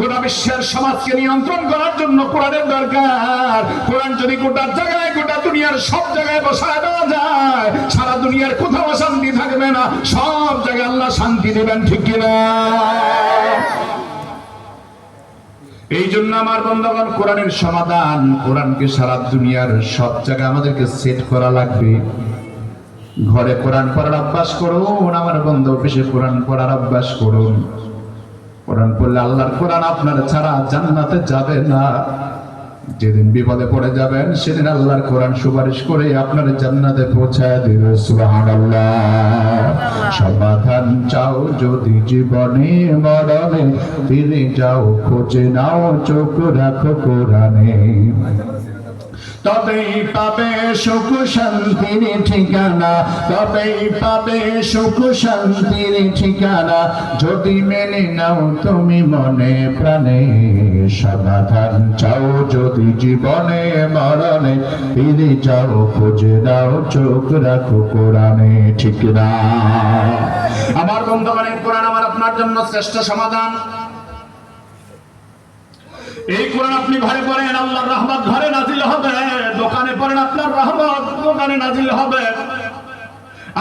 গোটা বিশ্বের সমাজকে নিয়ন্ত্রণ করার জন্য কোরআনের দরকার। কোরআন যদি গোটা জায়গায়, গোটা দুনিয়ার সব জায়গায় বসায় দেওয়া যায়, সারা দুনিয়ার কোথাও শান্তি থাকবে না। সব জায়গায় আল্লাহ শান্তি দেবেন, ঠিক কিনা? এই জন্য আমার বন্ধগণ, কোরআনের সমাধান, কোরআনকে সারা দুনিয়ার সব জায়গায় আমাদেরকে সেট করা লাগবে। ঘরে কোরআন পড়ার অভ্যাস করুন, আমার বন্ধু অফিসে কোরআন পড়ার অভ্যাস করুন। কোরআন পড়লে আল্লাহর কোরআন আপনার ছাড়া জান্নাতে যাবে না। যেদিন বিপদে পড়ে যাবেন সেদিন আল্লাহর কোরআন সুপারিশ করে আপনার জান্নাতে পৌঁছায় দিবে সুবহানাল্লাহ। সমাধান চাও যদি জীবনে মরণে ফিরে যাও খোঁজে নাও চোখ রাখো কোরআনে। তবেই পাবে সুখ শান্তির ঠিকানা, তবেই পাবে সুখ শান্তির ঠিকানা। যদি মেনে নাও তুমি মনে প্রাণে, সমাধান চাও যদি জীবনে মরণে, ফিরে যাও, খুঁজে দাও চোখ রাখো কোরআনে, ঠিক না। আমার বন্ধুগণের কোরআন আমার আপনার জন্য শ্রেষ্ঠ সমাধান। এই কোরআন আপনি ঘরে পড়েন, আল্লাহর রহমত ঘরে নাজিল হবে। দোকানে পড়েন, আপনার রহমত দোকানে নাজিল হবে।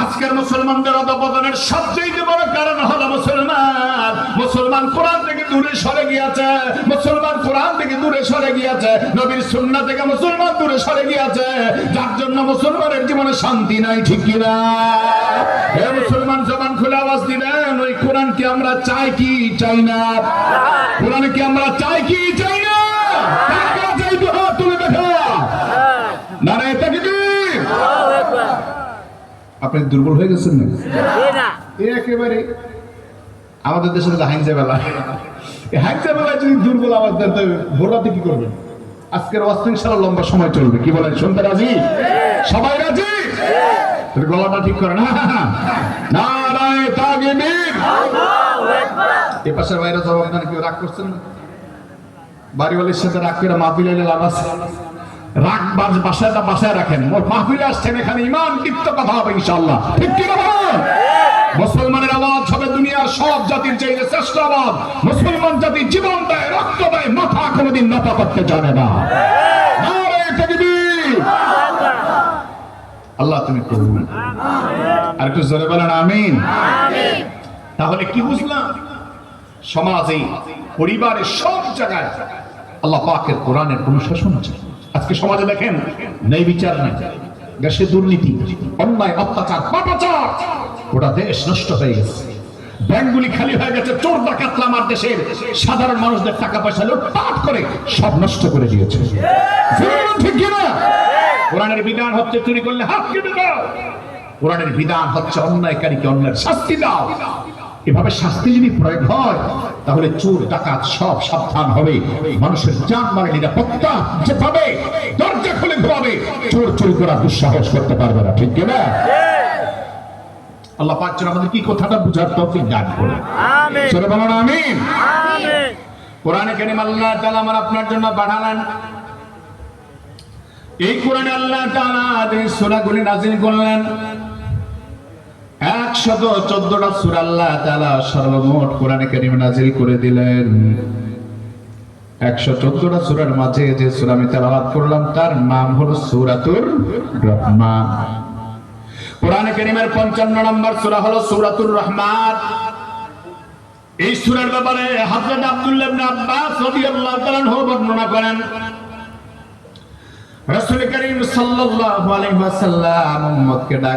আজকের মুসলমানদের অধপতনের সবচেয়ে বড় কারণ হলো মুসলমান। মুসলমান কোরআন থেকে দূরে সরে গিয়েছে। মুসলমান কোরআন থেকে দূরে সরে গিয়েছে। নবীর সুন্নাহ থেকে মুসলমান দূরে সরে গিয়েছে। যার জন্য মুসলমানের জীবনে শান্তি নাই, ঠিক কিনা হে মুসলমান জবান খুলে আওয়াজ দিবেন, ওই কোরআন কি আমরা চাই কি চাই না? কোরআন কি আমরা চাই কি চাই না কাকে চাই তো হাত তুলে দেখা নারায় তাকবীর আপনি দুর্বল হয়ে গেছেন না। একেবারে আমাদের দেশে যে হাইনজা বেলা হাইনজা বেলায় যদি দুর্বল আমাদের ভোলাতে কি করবেন? আজকের অস্ত্রিং সারা লম্বা সময় চলবে। কি বলেন শুনতে রাজি? সবাই রাজি? গলাটা ঠিক করে না তাকবীর এ পাশের বাইরে জবাব দেন কেউ রাগ করছেন না? বাড়িওয়ালির সাথে রাগ করে মাহফিল লাভ আছে? রাগ বাজ বাসাটা বাসায় রাখেন। মোর মাহফিলে আসছেন, এখানে ইমান দীপ্ত কথা হবে ইনশাআল্লাহ। ঠিক কি মুসলমানের আওয়াজ হবে দুনিয়ার সব জাতির চাইতে শ্রেষ্ঠ আওয়াজ। মুসলমান জাতি জীবন দেয় রক্ত দেয় মাথা কোনোদিন নপা করতে জানে না। আল্লাহ তুমি কবুল আর একটু জোরে বলেন, আমিন। তাহলে কি বুঝলাম? সমাজে, পরিবারের সব জায়গায় আল্লাহ পাকের কোরআনের অনুশাসন আছে? আজকে সমাজে দেখেন নেই বিচার নাই, দেশে দুর্নীতি, অন্যায়, অত্যাচার, পাপাচার, গোটা দেশ নষ্ট হয়ে গেছে। ব্যাংকগুলি খালি হয়ে গেছে চোর আমার দেশের সাধারণ মানুষদের টাকা পয়সা লুটপাট করে সব নষ্ট করে দিয়েছে। ঠিক কিনা কোরআনের বিধান হচ্ছে চুরি করলে হাত কেটে দাও। কোরআনের বিধান হচ্ছে অন্যায়কারীকে অন্যায়ের শাস্তি দাও। এভাবে শাস্তি যদি প্রয়োগ হয় তাহলে চোর ডাকাত সব সাবধান হবে। মানুষের জান মালের নিরাপত্তা যে পাবে দরজা খুলে ঘুমাবে। চোর চুরি করার দুঃসাহস করতে পারবে না ঠিক কিনা? আল্লাহ পাক আমাদের কি কথাটা বুঝার তৌফিক দান করে আমিন। সরে বলুন আমিন। আমিন। কোরআনে কারিম আল্লাহ তাআলা আমার আপনার জন্য পাঠালেন এই কোরআনে আল্লাহ তাআলা যে সূরাগুলি নাযিল করলেন। একশত চোদ্দটা সূরা আল্লাহ তাআলা সর্বমোট কোরআনে কারিম নাযিল করে দিলেন। একশো চোদ্দটা সূরার মাঝে যে সূরা আমি তেলাওয়াত করলাম, তার নাম হলো সূরাতুর রহমান। কোরআনে কারিমের পঞ্চান্ন নম্বর সূরা হলো সূরাতুর রহমান। এই সূরার ব্যাপারে হযরত আব্দুল্লাহ ইবনে আব্বাস রাদিয়াল্লাহু তাআলা বর্ণনা করেন। রাসূল করিম সাল্লাল্লাহু আলাইহি ওয়াসাল্লাম উম্মতকে